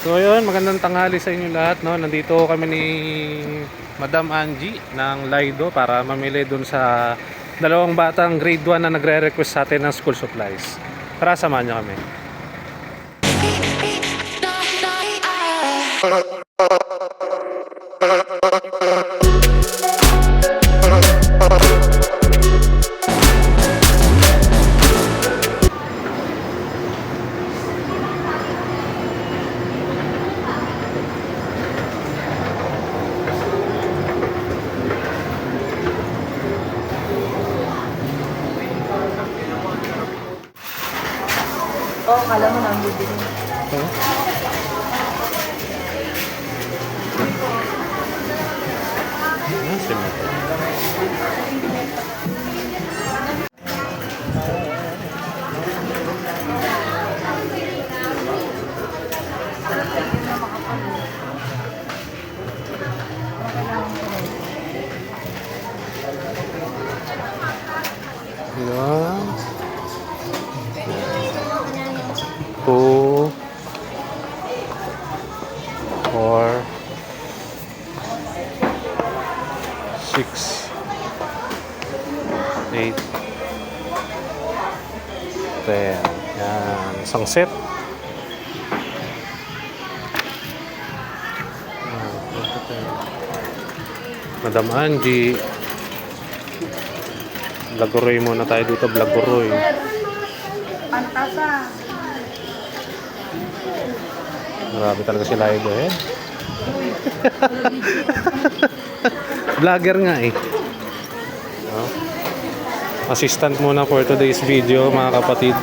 So yun, magandang tanghali sa inyo lahat. No? Nandito kami ni Madam Angie ng Lido para mamili dun sa dalawang batang grade 1 na nagre-request sa atin ng school supplies. Tara, samahan niyo kami. Oo, oh, kala mo nang bibili. Ah, si Madam. Yan. Two. Four. Six. Eight. Ten. Yan. Isang set. Madam Angie. Blaguroy muna tayo dito, Blaguroy. Pantasa. Marami talaga sila ito eh. Vlogger nga eh. No? Assistant muna for today's video mga kapatid.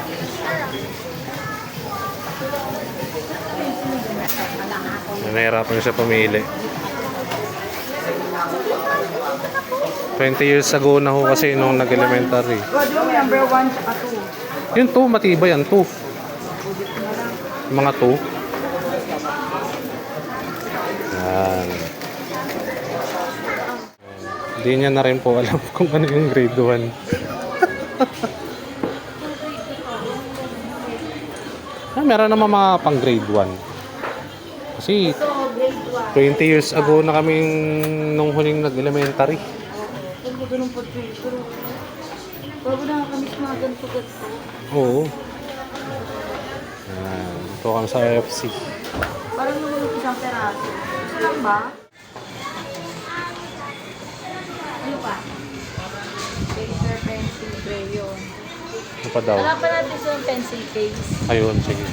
Nahihirapan siya pumili. 20 years ago na ho kasi nung nag-elementary. Yung number one tsaka two. Yun to, matibay yan to. Mga to. Yan. Hindi niya na rin po alam kung ano yung grade 1. ah, meron naman mga pang grade 1. Kasi 20 years ago na kaming nung huling nag-elementary. Po bago na kami mga ganito-ganito. Oo. Yan. Ito kami sa FC. Parang naman isang peraso. Ito lang ba? Ano pa? Paper, pencil, crayon. Ano pa daw? Hanapan natin sa pencil case. Ayun, sige.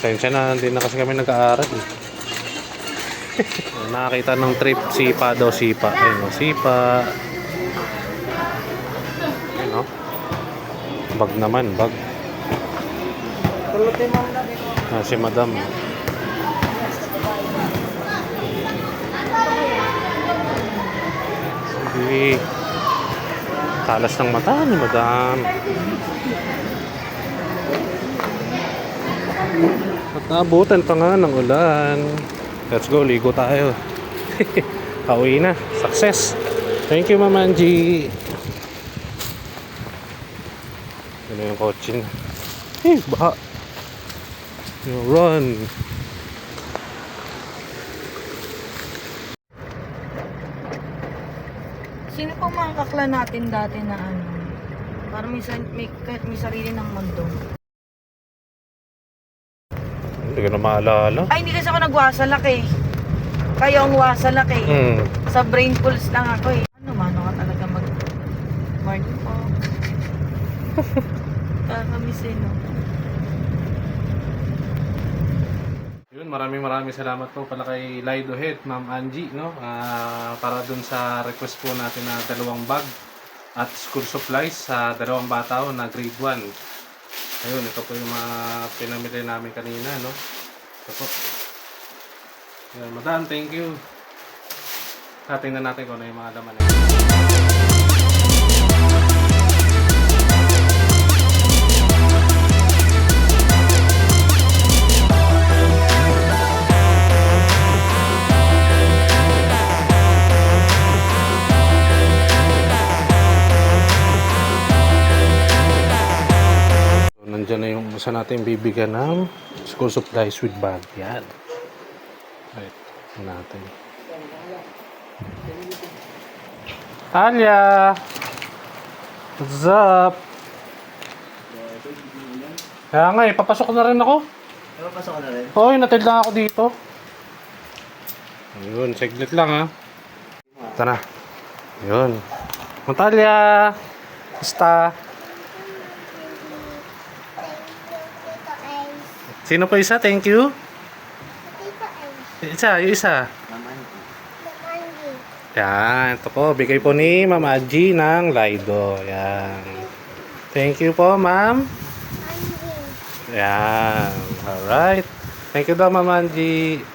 Sensya na, hindi na kasi kami nag-aaral eh. Nakakita ng trip, sipa daw, sipa. Ayun, oh, sipa. Ayun, oh. Bag naman, bag. Tulutin mo na rin. Ah, si madam. Sige. Talas ng mata ni madam. At naabutan pa nga ng ulan. Let's go, ligo tayo. Pauwi na. Success. Thank you, Ma'am Angie. Ano yung kotse na. Eh, baha. You run. Sino pong mga kakla natin dati na ano? Parang may, may, may sarili ng mundo. Hindi ko na maalala. Ay, hindi kasi ako nagwasalak eh. Kayo ang wasalak eh. Hmm. Sa brain pulse lang ako eh. Ano, mano ka talaga mag... Morning po. Kakamiss eh, no? Maraming maraming salamat po pala kay Lido Head, Ma'am Angie, no? Ah, para dun sa request po natin na dalawang bag at school supplies sa dalawang bata ho na grade 1. Ayun, ito po yung mga pinamili namin kanina, no? Ito po. Yan, madam, thank you. Ah, tingnan natin kung ano yung mga laman. nito. So, nandyan na yung isa natin bibigyan ng school supplies with bag. Yan. Right. Natin. Talia! What's up? Kaya nga eh, papasok na rin ako. Napapasok ka na rin? Hoy, natil lang ako dito. Ayun, seglit lang ha. Ito na. Ayun. Montalia! Basta. Sino pa isa? Thank you. Isa, yung isa. Yan, ito po. Bigay po ni Ma'am Angie ng Lido. Yan. Thank you po, ma'am. Yan. Alright. Thank you daw, Ma'am Angie.